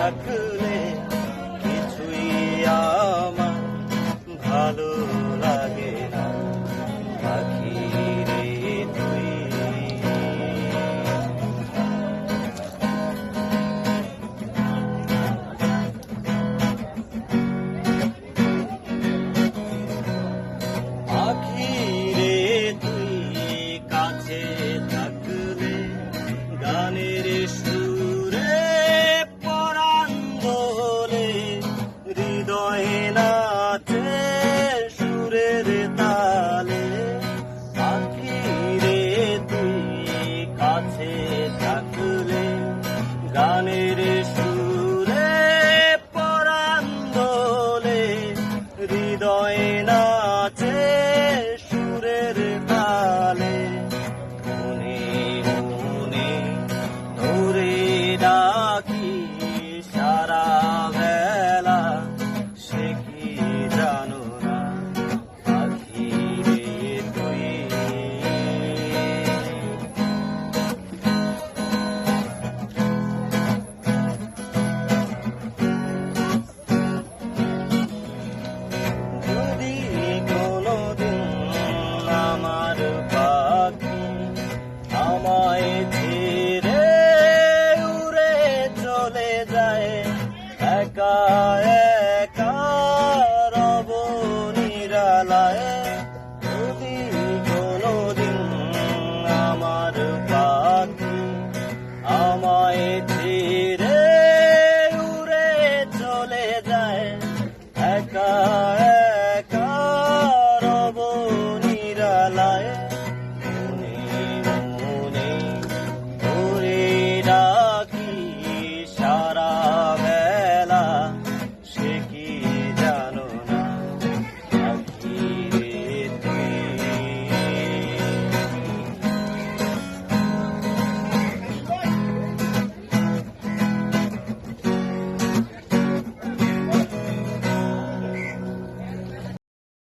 haklı গানের সুরে পরান্দোলে হৃদয়ে নাচে সুরের তালে। মনে মনে ধরে দা যায়। একা একা রব নিরালায় মনে মনে